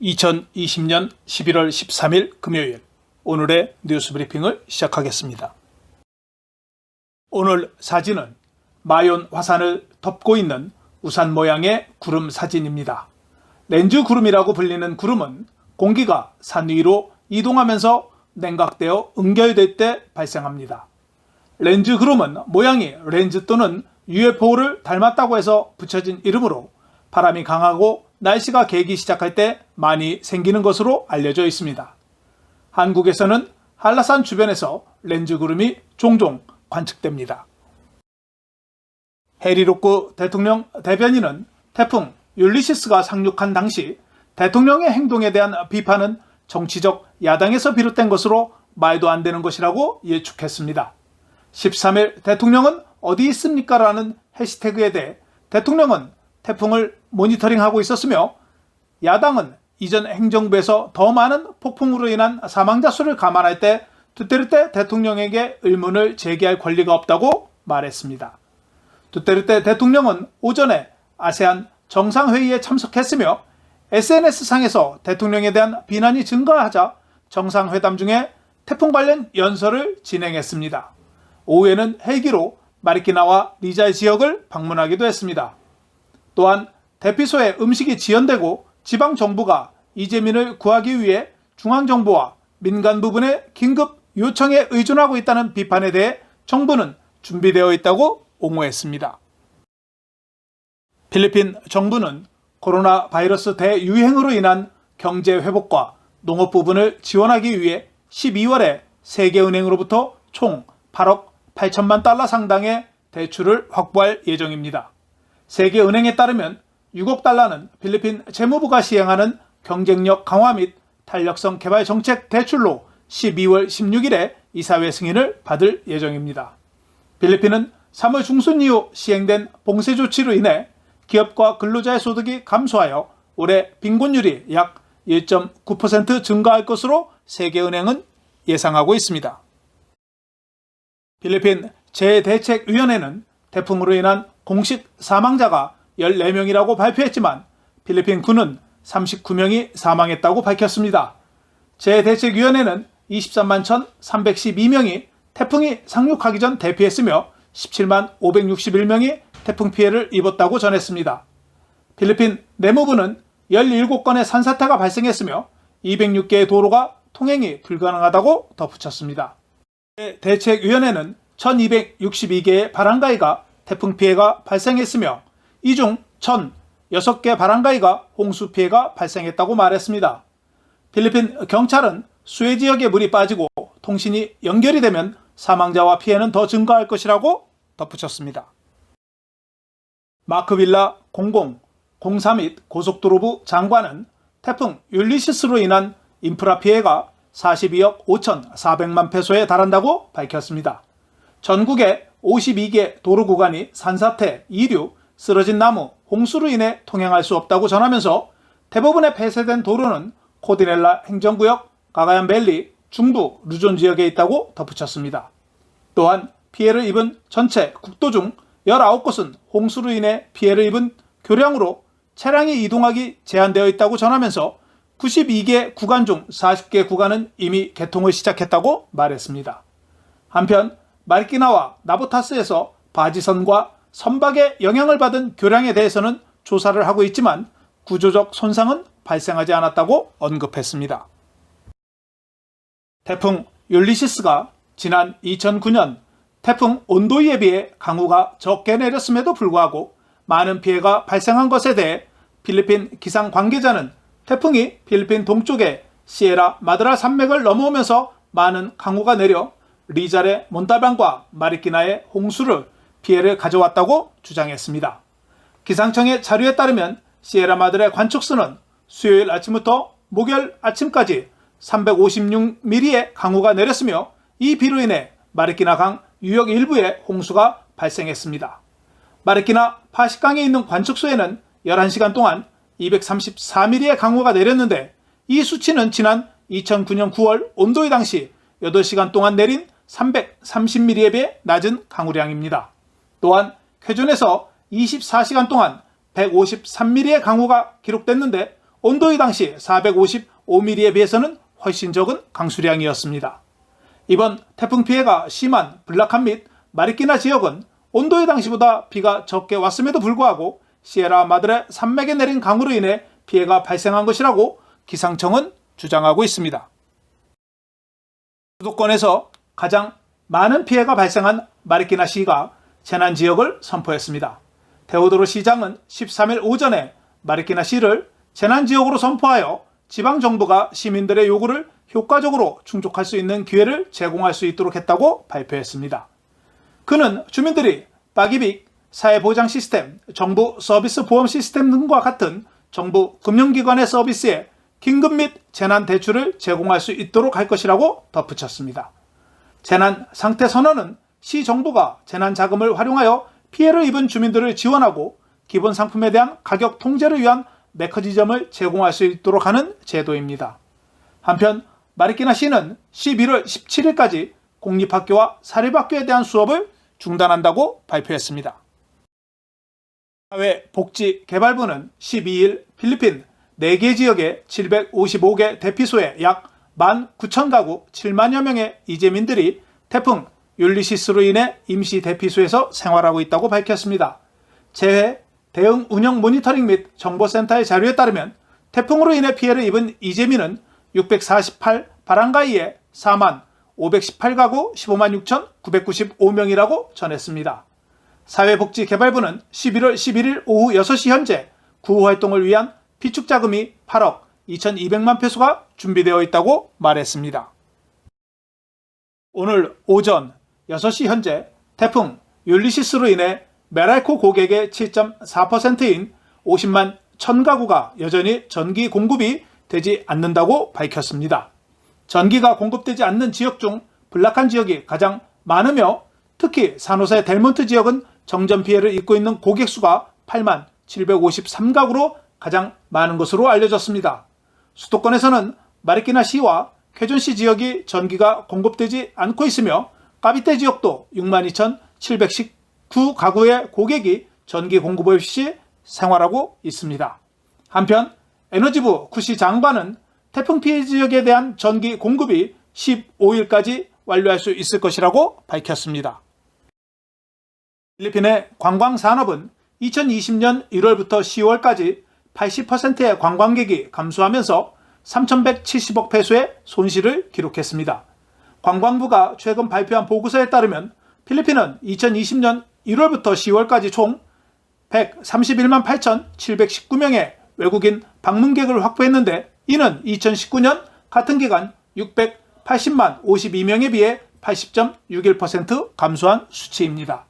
2020년 11월 13일 금요일 오늘의 뉴스 브리핑을 시작하겠습니다. 오늘 사진은 마yon 화산을 덮고 있는 우산 모양의 구름 사진입니다. 렌즈 구름이라고 불리는 구름은 공기가 산 위로 이동하면서 냉각되어 응결될 때 발생합니다. 렌즈 구름은 모양이 렌즈 또는 UFO를 닮았다고 해서 붙여진 이름으로 바람이 강하고 날씨가 개기 시작할 때 많이 생기는 것으로 알려져 있습니다. 한국에서는 한라산 주변에서 렌즈 구름이 종종 관측됩니다. 해리 로크 대통령 대변인은 태풍 율리시스가 상륙한 당시 대통령의 행동에 대한 비판은 정치적 야당에서 비롯된 것으로 말도 안 되는 것이라고 예측했습니다. 13일 대통령은 어디 있습니까? 라는 해시태그에 대해 대통령은 태풍을 모니터링하고 있었으며 야당은 이전 행정부에서 더 많은 폭풍으로 인한 사망자 수를 감안할 때 두테르테 대통령에게 의문을 제기할 권리가 없다고 말했습니다. 두테르테 대통령은 오전에 아세안 정상회의에 참석했으며 SNS상에서 대통령에 대한 비난이 증가하자 정상회담 중에 태풍 관련 연설을 진행했습니다. 오후에는 헬기로 마리키나와 리자의 지역을 방문하기도 했습니다. 또한 대피소에 음식이 지연되고 지방 정부가 이재민을 구하기 위해 중앙 정부와 민간 부분의 긴급 요청에 의존하고 있다는 비판에 대해 정부는 준비되어 있다고 옹호했습니다. 필리핀 정부는 코로나 바이러스 대유행으로 인한 경제 회복과 농업 부분을 지원하기 위해 12월에 세계은행으로부터 총 8억 8천만 달러 상당의 대출을 확보할 예정입니다. 세계은행에 따르면 6억 달러는 필리핀 재무부가 시행하는 경쟁력 강화 및 탄력성 개발 정책 대출로 12월 16일에 이사회 승인을 받을 예정입니다. 필리핀은 3월 중순 이후 시행된 봉쇄 조치로 인해 기업과 근로자의 소득이 감소하여 올해 빈곤율이 약 1.9% 증가할 것으로 세계은행은 예상하고 있습니다. 필리핀 재대책위원회는 태풍으로 인한 공식 사망자가 14명이라고 발표했지만 필리핀 군은 39명이 사망했다고 밝혔습니다. 재대책위원회는 23만 1,312명이 태풍이 상륙하기 전 대피했으며 17만 561명이 태풍 피해를 입었다고 전했습니다. 필리핀 내무부는 17건의 산사태가 발생했으며 206개의 도로가 통행이 불가능하다고 덧붙였습니다. 대책위원회는 1262개의 바람가이가 태풍 피해가 발생했으며 이 중 1006개 바람가이가 홍수 피해가 발생했다고 말했습니다. 필리핀 경찰은 수해 지역에 물이 빠지고 통신이 연결이 되면 사망자와 피해는 더 증가할 것이라고 덧붙였습니다. 마크 빌라 공공, 공사 및 고속도로부 장관은 태풍 율리시스로 인한 인프라 피해가 42억 5천4백만 페소에 달한다고 밝혔습니다. 전국의 52개 도로 구간이 산사태, 이류, 쓰러진 나무, 홍수로 인해 통행할 수 없다고 전하면서 대부분의 폐쇄된 도로는 코디넬라 행정구역, 가가얀 밸리, 중부, 루존 지역에 있다고 덧붙였습니다. 또한 피해를 입은 전체 국도 중 19곳은 홍수로 인해 피해를 입은 교량으로 차량이 이동하기 제한되어 있다고 전하면서 92개 구간 중 40개 구간은 이미 개통을 시작했다고 말했습니다. 한편 마르키나와 나보타스에서 바지선과 선박에 영향을 받은 교량에 대해서는 조사를 하고 있지만 구조적 손상은 발생하지 않았다고 언급했습니다. 태풍 율리시스가 지난 2009년 태풍 온도이에 비해 강우가 적게 내렸음에도 불구하고 많은 피해가 발생한 것에 대해 필리핀 기상 관계자는 태풍이 필리핀 동쪽의 시에라 마드라 산맥을 넘어오면서 많은 강우가 내려 리잘의 몬탈반과 마리키나의 홍수를 피해를 가져왔다고 주장했습니다. 기상청의 자료에 따르면 시에라 마드의 관측수는 수요일 아침부터 목요일 아침까지 356mm의 강우가 내렸으며 이 비로 인해 마리키나 강 유역 일부에 홍수가 발생했습니다. 마리키나 파시강에 있는 관측소에는 11시간 동안 234mm의 강우가 내렸는데 이 수치는 지난 2009년 9월 온도의 당시 8시간 동안 내린 330mm에 비해 낮은 강우량입니다. 또한 쾌준에서 24시간 동안 153mm의 강우가 기록됐는데 온도의 당시 455mm에 비해서는 훨씬 적은 강수량이었습니다. 이번 태풍 피해가 심한 블락함 및 마리끼나 지역은 온도의 당시보다 비가 적게 왔음에도 불구하고 시에라 마드레 산맥에 내린 강으로 인해 피해가 발생한 것이라고 기상청은 주장하고 있습니다. 수도권에서 가장 많은 피해가 발생한 마리끼나 시가 재난 지역을 선포했습니다. 테오도로 시장은 13일 오전에 마리끼나 시를 재난 지역으로 선포하여 지방 정부가 시민들의 요구를 효과적으로 충족할 수 있는 기회를 제공할 수 있도록 했다고 발표했습니다. 그는 주민들이 빠기빅, 사회보장 시스템, 정부 서비스 보험 시스템 등과 같은 정부 금융기관의 서비스에 긴급 및 재난 대출을 제공할 수 있도록 할 것이라고 덧붙였습니다. 재난 상태 선언은 시 정부가 재난 자금을 활용하여 피해를 입은 주민들을 지원하고 기본 상품에 대한 가격 통제를 위한 메커니즘을 제공할 수 있도록 하는 제도입니다. 한편 마리키나 시는 11월 17일까지 공립학교와 사립학교에 대한 수업을 중단한다고 발표했습니다. 사회복지개발부는 12일 필리핀 4개 지역의 755개 대피소에 약 19,000가구 7만여 명의 이재민들이 태풍 율리시스로 인해 임시 대피소에서 생활하고 있다고 밝혔습니다. 재해 대응 운영 모니터링 및 정보센터의 자료에 따르면 태풍으로 인해 피해를 입은 이재민은 648 바람가이에 4만 518가구 15만 6,995명이라고 전했습니다. 사회복지개발부는 11월 11일 오후 6시 현재 구호 활동을 위한 비축 자금이 8억 2,200만 페소가 준비되어 있다고 말했습니다. 오늘 오전 6시 현재 태풍 율리시스로 인해 메랄코 고객의 7.4%인 50만 1000가구가 여전히 전기 공급이 되지 않는다고 밝혔습니다. 전기가 공급되지 않는 지역 중 블락한 지역이 가장 많으며 특히 산호세 델몬트 지역은 정전 피해를 입고 있는 고객 수가 8만 753가구로 가장 많은 것으로 알려졌습니다. 수도권에서는 마리키나 시와 쾌존시 지역이 전기가 공급되지 않고 있으며 까비떼 지역도 62,719가구의 고객이 전기 공급 없이 생활하고 있습니다. 한편 에너지부 쿠시 장관은 태풍 피해 지역에 대한 전기 공급이 15일까지 완료할 수 있을 것이라고 밝혔습니다. 필리핀의 관광 산업은 2020년 1월부터 10월까지 80%의 관광객이 감소하면서 3,170억 페소의 손실을 기록했습니다. 관광부가 최근 발표한 보고서에 따르면 필리핀은 2020년 1월부터 10월까지 총 131만 8,719명의 외국인 방문객을 확보했는데 이는 2019년 같은 기간 680만 52명에 비해 80.61% 감소한 수치입니다.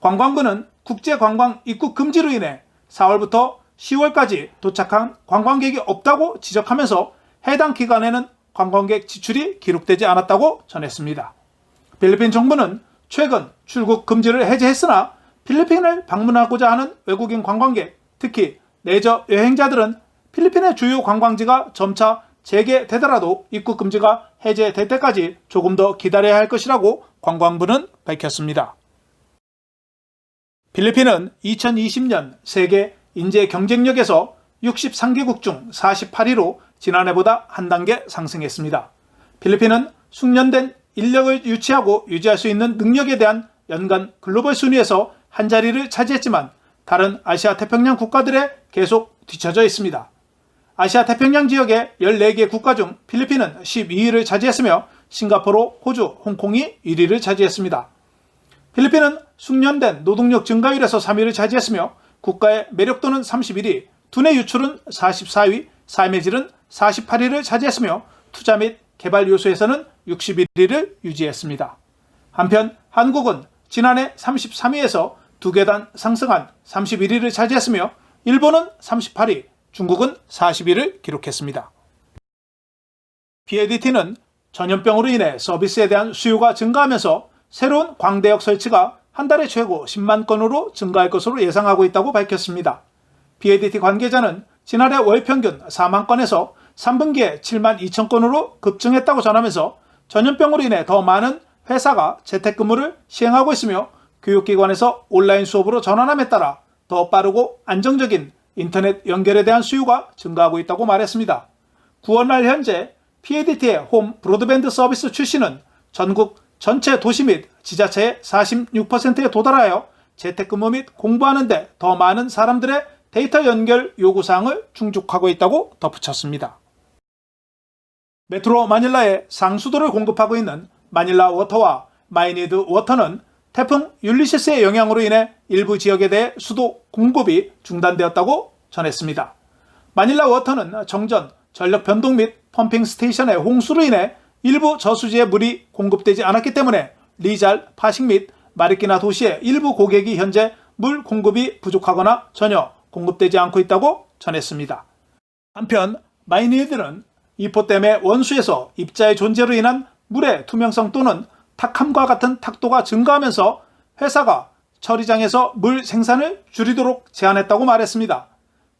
관광부는 국제 관광 입국 금지로 인해 4월부터 10월까지 도착한 관광객이 없다고 지적하면서 해당 기간에는 관광객 지출이 기록되지 않았다고 전했습니다. 필리핀 정부는 최근 출국 금지를 해제했으나 필리핀을 방문하고자 하는 외국인 관광객, 특히 레저 여행자들은 필리핀의 주요 관광지가 점차 재개되더라도 입국 금지가 해제될 때까지 조금 더 기다려야 할 것이라고 관광부는 밝혔습니다. 필리핀은 2020년 세계 인재 경쟁력에서 63개국 중 48위로 지난해보다 한 단계 상승했습니다. 필리핀은 숙련된 인력을 유치하고 유지할 수 있는 능력에 대한 연간 글로벌 순위에서 한 자리를 차지했지만 다른 아시아 태평양 국가들에 계속 뒤처져 있습니다. 아시아 태평양 지역의 14개 국가 중 필리핀은 12위를 차지했으며 싱가포르, 호주, 홍콩이 1위를 차지했습니다. 필리핀은 숙련된 노동력 증가율에서 3위를 차지했으며 국가의 매력도는 31위, 두뇌 유출은 44위, 삶의 질은 48위를 차지했으며 투자 및 개발 요소에서는 61위를 유지했습니다. 한편 한국은 지난해 33위에서 두 계단 상승한 31위를 차지했으며 일본은 38위, 중국은 40위를 기록했습니다. PADT는 전염병으로 인해 서비스에 대한 수요가 증가하면서 새로운 광대역 설치가 한 달에 최고 10만 건으로 증가할 것으로 예상하고 있다고 밝혔습니다. BADT 관계자는 지난해 월 평균 4만 건에서 3분기에 7만 2천 건으로 급증했다고 전하면서 전염병으로 인해 더 많은 회사가 재택근무를 시행하고 있으며 교육기관에서 온라인 수업으로 전환함에 따라 더 빠르고 안정적인 인터넷 연결에 대한 수요가 증가하고 있다고 말했습니다. 9월말 현재 PADT의 홈 브로드밴드 서비스 출시는 전국 전체 도시 및 지자체의 46%에 도달하여 재택근무 및 공부하는 데 더 많은 사람들의 데이터 연결 요구사항을 충족하고 있다고 덧붙였습니다. 메트로 마닐라에 상수도를 공급하고 있는 마닐라 워터와 마이니드 워터는 태풍 율리시스의 영향으로 인해 일부 지역에 대해 수도 공급이 중단되었다고 전했습니다. 마닐라 워터는 정전, 전력 변동 및 펌핑 스테이션의 홍수로 인해 일부 저수지에 물이 공급되지 않았기 때문에 리잘, 파식 및 마리끼나 도시의 일부 고객이 현재 물 공급이 부족하거나 전혀 공급되지 않고 있다고 전했습니다. 한편 마이니드는 이포댐의 원수에서 입자의 존재로 인한 물의 투명성 또는 탁함과 같은 탁도가 증가하면서 회사가 처리장에서 물 생산을 줄이도록 제안했다고 말했습니다.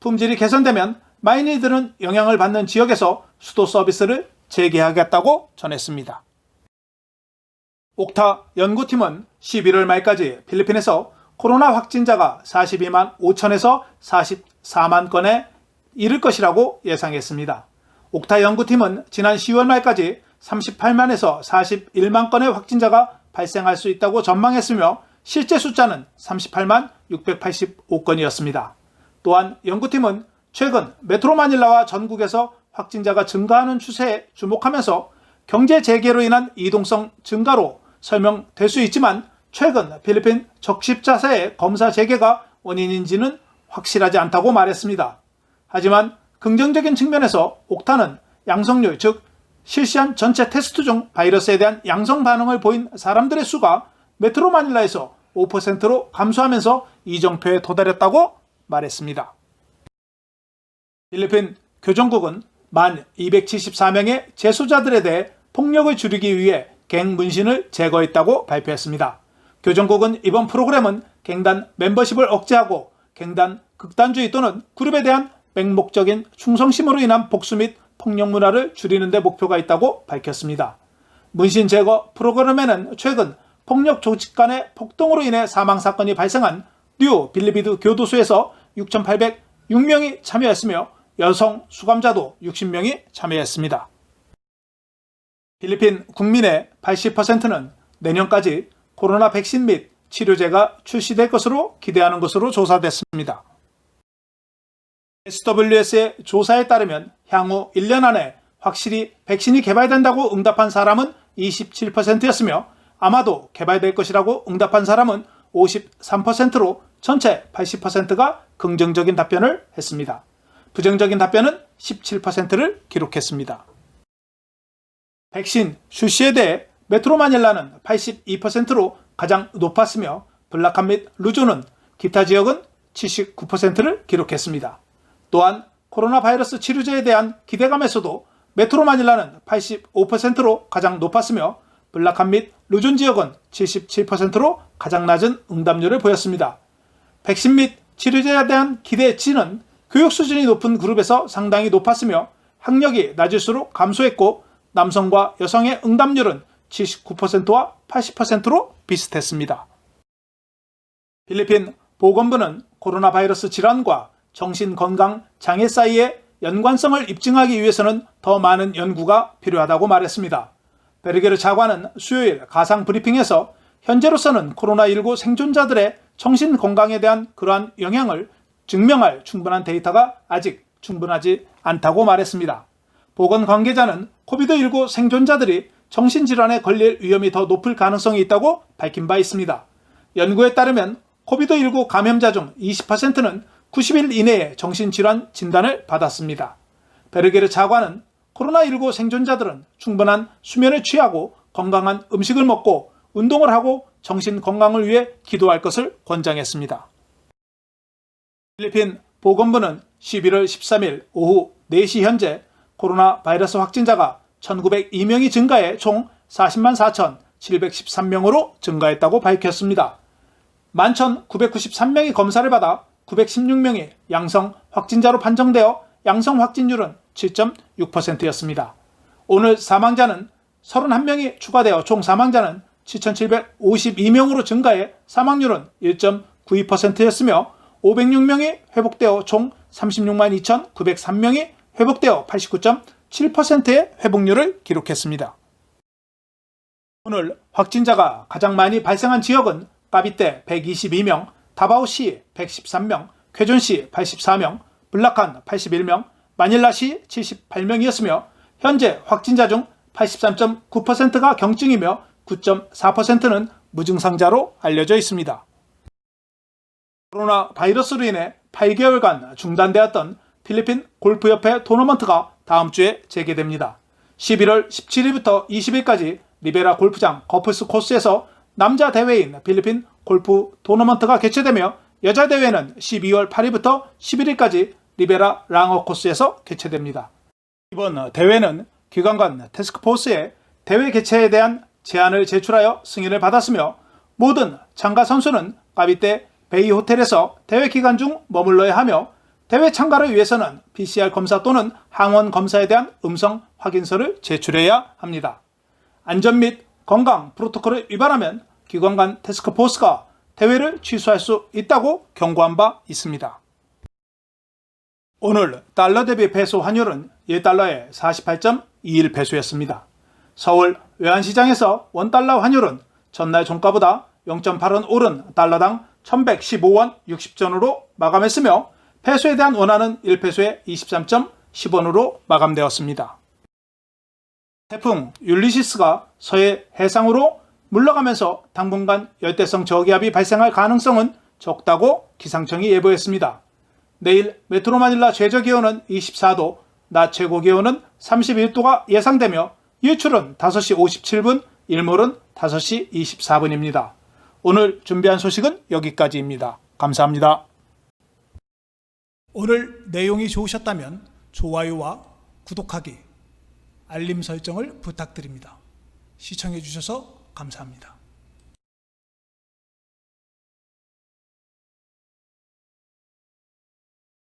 품질이 개선되면 마이니드는 영향을 받는 지역에서 수도 서비스를 재개하겠다고 전했습니다. 옥타 연구팀은 11월 말까지 필리핀에서 코로나 확진자가 42만 5천에서 44만 건에 이를 것이라고 예상했습니다. 옥타 연구팀은 지난 10월 말까지 38만에서 41만 건의 확진자가 발생할 수 있다고 전망했으며 실제 숫자는 38만 685건이었습니다. 또한 연구팀은 최근 메트로 마닐라와 전국에서 확진자가 증가하는 추세에 주목하면서 경제 재개로 인한 이동성 증가로 설명될 수 있지만 최근 필리핀 적십자사의 검사 재개가 원인인지는 확실하지 않다고 말했습니다. 하지만 긍정적인 측면에서 옥타는 양성률 즉 실시한 전체 테스트 중 바이러스에 대한 양성 반응을 보인 사람들의 수가 메트로 마닐라에서 5%로 감소하면서 이정표에 도달했다고 말했습니다. 필리핀 교정국은 만 274명의 재소자들에 대해 폭력을 줄이기 위해 갱 문신을 제거했다고 발표했습니다. 교정국은 이번 프로그램은 갱단 멤버십을 억제하고 갱단 극단주의 또는 그룹에 대한 맹목적인 충성심으로 인한 복수 및 폭력 문화를 줄이는 데 목표가 있다고 밝혔습니다. 문신 제거 프로그램에는 최근 폭력 조직 간의 폭동으로 인해 사망 사건이 발생한 뉴 빌리비드 교도소에서 6,806명이 참여했으며 여성 수감자도 60명이 참여했습니다. 필리핀 국민의 80%는 내년까지 코로나 백신 및 치료제가 출시될 것으로 기대하는 것으로 조사됐습니다. SWS의 조사에 따르면 향후 1년 안에 확실히 백신이 개발된다고 응답한 사람은 27%였으며 아마도 개발될 것이라고 응답한 사람은 53%로 전체 80%가 긍정적인 답변을 했습니다. 부정적인 답변은 17%를 기록했습니다. 백신 출시에 대해 메트로 마닐라는 82%로 가장 높았으며 블라캄 및 루조는 기타 지역은 79%를 기록했습니다. 또한 코로나 바이러스 치료제에 대한 기대감에서도 메트로 마닐라는 85%로 가장 높았으며 블라캄 및 루존 지역은 77%로 가장 낮은 응답률을 보였습니다. 백신 및 치료제에 대한 기대치는 교육 수준이 높은 그룹에서 상당히 높았으며 학력이 낮을수록 감소했고 남성과 여성의 응답률은 79%와 80%로 비슷했습니다. 필리핀 보건부는 코로나 바이러스 질환과 정신건강 장애 사이의 연관성을 입증하기 위해서는 더 많은 연구가 필요하다고 말했습니다. 베르게르 차관은 수요일 가상 브리핑에서 현재로서는 코로나19 생존자들의 정신 건강에 대한 그러한 영향을 증명할 충분한 데이터가 아직 충분하지 않다고 말했습니다. 보건 관계자는 코비드19 생존자들이 정신질환에 걸릴 위험이 더 높을 가능성이 있다고 밝힌 바 있습니다. 연구에 따르면 코비드19 감염자 중 20%는 90일 이내에 정신질환 진단을 받았습니다. 베르게르 차관은 코로나19 생존자들은 충분한 수면을 취하고 건강한 음식을 먹고 운동을 하고 정신 건강을 위해 기도할 것을 권장했습니다. 필리핀 보건부는 11월 13일 오후 4시 현재 코로나 바이러스 확진자가 1902명이 증가해 총 40만 4,713명으로 증가했다고 밝혔습니다. 11,993명이 검사를 받아 916명이 양성 확진자로 판정되어 양성 확진율은 7.6%였습니다. 오늘 사망자는 31명이 추가되어 총 사망자는 7,752명으로 증가해 사망률은 1.92%였으며 506명이 회복되어 총 36만 2,903명이 회복되어 89.7%의 회복률을 기록했습니다. 오늘 확진자가 가장 많이 발생한 지역은 까비떼 122명, 다바오시 113명, 쾌존시 84명, 블라칸 81명, 마닐라시 78명이었으며 현재 확진자 중 83.9%가 경증이며 9.4%는 무증상자로 알려져 있습니다. 코로나 바이러스로 인해 8개월간 중단되었던 필리핀 골프협회 토너먼트가 다음 주에 재개됩니다. 11월 17일부터 20일까지 리베라 골프장 거플스 코스에서 남자 대회인 필리핀 골프 토너먼트가 개최되며 여자 대회는 12월 8일부터 11일까지 리베라 랑어 코스에서 개최됩니다. 이번 대회는 기관관 테스크포스에 대회 개최에 대한 제안을 제출하여 승인을 받았으며 모든 참가 선수는 까비떼 베이 호텔에서 대회 기간 중 머물러야 하며 대회 참가를 위해서는 PCR 검사 또는 항원 검사에 대한 음성 확인서를 제출해야 합니다. 안전 및 건강 프로토콜을 위반하면 기관관 테스크포스가 대회를 취소할 수 있다고 경고한 바 있습니다. 오늘 달러 대비 배수 환율은 1달러에 48.21 배수였습니다. 서울 외환시장에서 원달러 환율은 전날 종가보다 0.8원 오른 달러당 1115원 60전으로 마감했으며 패소에 대한 원화는 1패소에 23.10원으로 마감되었습니다. 태풍 율리시스가 서해 해상으로 물러가면서 당분간 열대성 저기압이 발생할 가능성은 적다고 기상청이 예보했습니다. 내일 메트로 마닐라 최저 기온은 24도, 낮 최고 기온은 31도가 예상되며 일출은 5시 57분, 일몰은 5시 24분입니다. 오늘 준비한 소식은 여기까지입니다. 감사합니다. 오늘 내용이 좋으셨다면 좋아요와 구독하기, 알림 설정을 부탁드립니다. 시청해 주셔서 감사합니다.